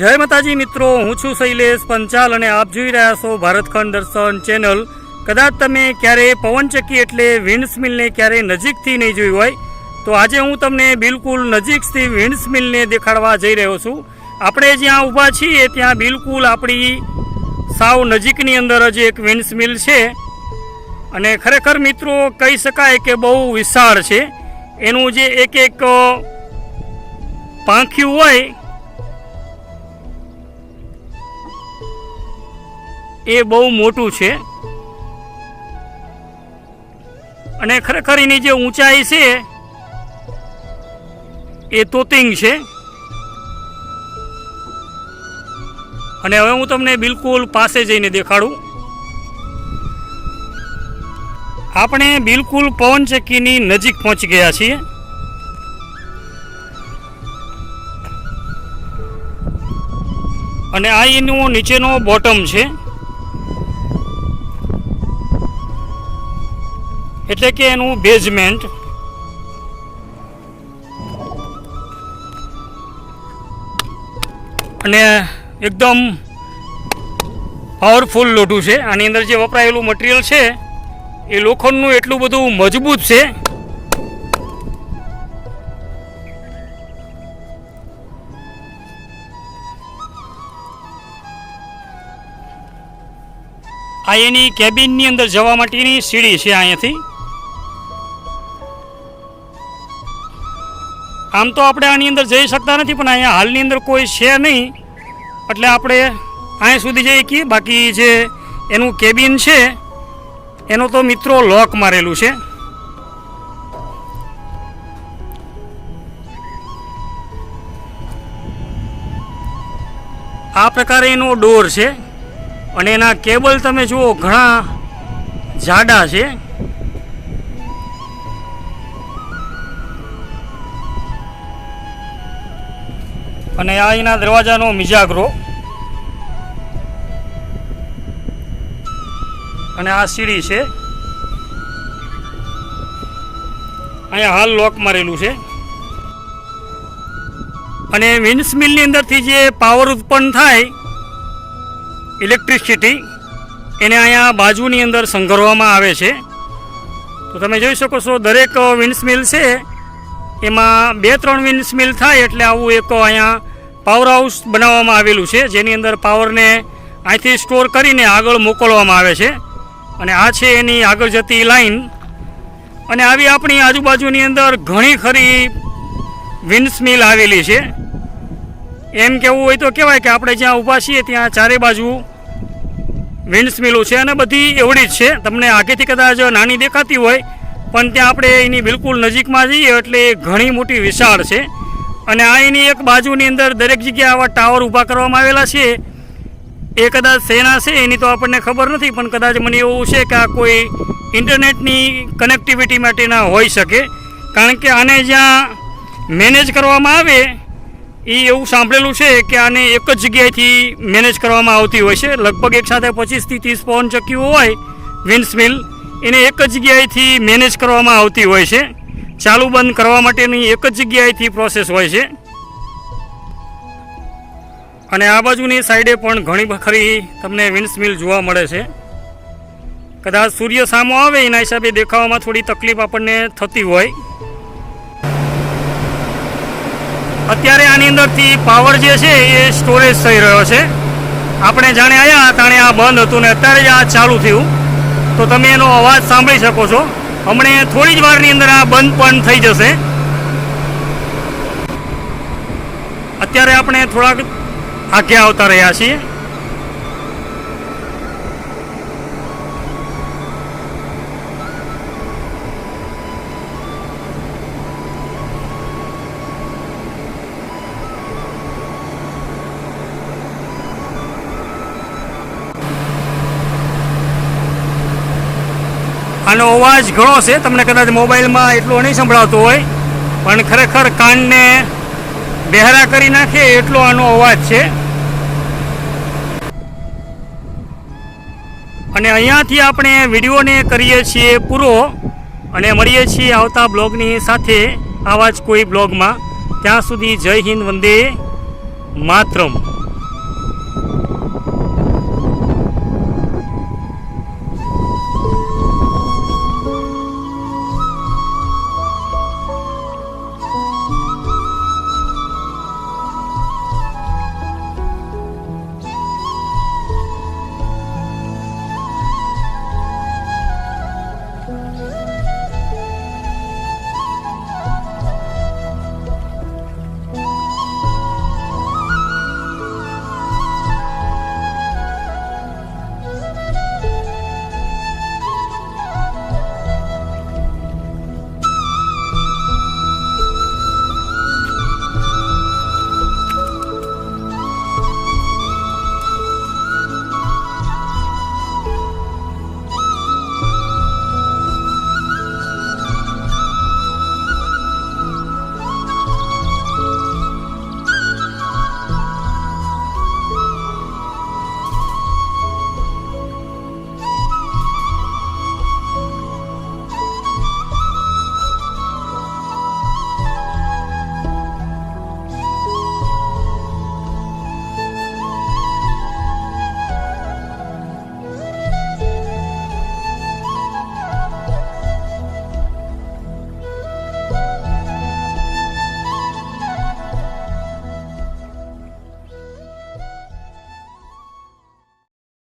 જય માતાજી મિત્રો, હું છું શૈલેષ પંચાલ અને આપ જોઈ રહ્યા છો ભારતખંડ દર્શન ચેનલ. કદાચ તમે ક્યારેય પવનચક્કી એટલે વિન્ડસ્મિલને ક્યારેય નજીકથી નહીં જોઈ હોય, તો આજે હું તમને બિલકુલ નજીકથી વિન્ડસ્મિલને દેખાડવા જઈ રહ્યો છું. આપણે જ્યાં ઊભા છીએ, ત્યાં બિલકુલ આપણી સાવ નજીકની અંદર જ એક વિન્ડસ્મિલ છે. અને ખરેખર મિત્રો, કહી શકાય કે બહુ વિશાળ છે. એનું જે એક એક પાંખ્યું હોય એ બહુ મોટું છે. અને ખરેખર એની જે ઊંચાઈ છે, એ તોતિંગ છે. અને હવે હું તમને બિલકુલ પાસે જઈને દેખાડું. આપણે બિલકુલ પવનચક્કીની નજીક પહોંચી ગયા છીએ. અને આ એનો નીચેનો બોટમ છે. એટલે કે એનું બેઝમેન્ટ અને એકદમ પાવરફુલ લોઢું છે. આની અંદર જે વપરાયેલું મટીરિયલ છે, એ લોખંડનું એટલું બધું મજબૂત છે. આ એની કેબિનની અંદર જવા માટેની સીડી છે અહીંયાથી. આમ તો આપણે આની અંદર જઈ શકતા નથી, પણ અહીંયા હાલની અંદર કોઈ છે નહીં. એટલે આપણે અહીંયા સુધી જઈ શકીએ બાકી જે એનું કેબિન છે, એનો તો મિત્રો લોક મારેલું છે. આ પ્રકારે એનો ડોર છે, અને એના કેબલ તમે જુઓ, ઘણા જાડા છે. અને આ એના દરવાજાનો મિજાગરો. અને આ સીડી છે. અહીંયા હાલ લોક મારેલું છે. અને વિન્ડ્સ મિલની અંદરથી જે પાવર ઉત્પન્ન થાય, ઇલેક્ટ્રિસિટી, એને અહીંયા બાજુની અંદર સંઘરવામાં આવે છે. તો તમે જોઈ શકો છો, દરેક વિન્ડ્સ મિલ છે. એમાં બે ત્રણ વિન્ડ્સ મિલ થાય એટલે આવું એક અહીંયા પાવર હાઉસ બનાવવામાં આવેલું છે, જેની અંદર પાવરને અહીંથી સ્ટોર કરીને આગળ મોકલવામાં આવે છે. અને આ છે એની આગળ જતી લાઈન અને આવી આપણી આજુબાજુની અંદર ઘણી ખરી વિન્સ મિલ આવેલી છે. એમ કેવું હોય તો કહેવાય કે આપણે જ્યાં ઊભા છીએ ત્યાં ચારે બાજુ વિન્સ મિલો છે અને બધી એવડી જ છે. તમને આગેથી કદાચ નાની દેખાતી હોય, પણ ત્યાં આપણે એની બિલકુલ નજીકમાં જઈએ એટલે ઘણી મોટી વિશાળ છે. અને આ એની એક બાજુની અંદર દરેક જગ્યાએ આવા ટાવર ઊભા કરવામાં આવેલા છે. એ કદાચ શેના છે, એની તો આપણને ખબર નથી, પણ કદાચ મને એવું છે કે આ કોઈ ઇન્ટરનેટની કનેક્ટિવિટી માટેના હોઈ શકે. કારણ કે આને જ્યાં મેનેજ કરવામાં આવે, એ એવું સાંભળેલું છે કે આને એક જ જગ્યાએથી મેનેજ કરવામાં આવતી હોય છે. લગભગ એક સાથે પચીસથી ત્રીસ પવન ચક્કીઓ હોય વિન્ડ્સ મિલ એને એક જ જગ્યાએથી મેનેજ કરવામાં આવતી હોય છે. ચાલુ બંધ કરવા માટેની એક જ જગ્યાએથી પ્રોસેસ હોય છે. અને આ બાજુની સાઈડે પણ ઘણી ખરી તમને વિન્ડ્સ મિલ જોવા મળે છે. કદાચ સૂર્ય સામો આવે, એના હિસાબે દેખાવામાં થોડી તકલીફ આપણને થતી હોય. અત્યારે આની અંદરથી પાવર જે છે એ સ્ટોરેજ થઈ રહ્યો છે. આપણે જાણે આવ્યા તાણે આ બંધ હતું ને અત્યારે જ આ ચાલુ થયું. તો તમે એનો અવાજ સાંભળી શકો છો. હમણે થોડી જ વારની અંદર આ બંધ પણ થઈ જશે. અત્યારે આપણે થોડાક આગ્યા આવતા રહ્યા છીએ. આનો અવાજ ઘણો છે, તમને કદાચ મોબાઈલમાં એટલો નહીં સંભળાતો હોય, પણ ખરેખર કાનને બહેરા કરી નાખે એટલો આનો અવાજ છે. અને અહીંયાથી આપણે વિડીયોને કરીએ છીએ પૂરો અને મળીએ છીએ આવતા બ્લોગની સાથે, આવા જ કોઈ બ્લોગમાં. ત્યાં સુધી જય હિન્દ વંદે માતરમ.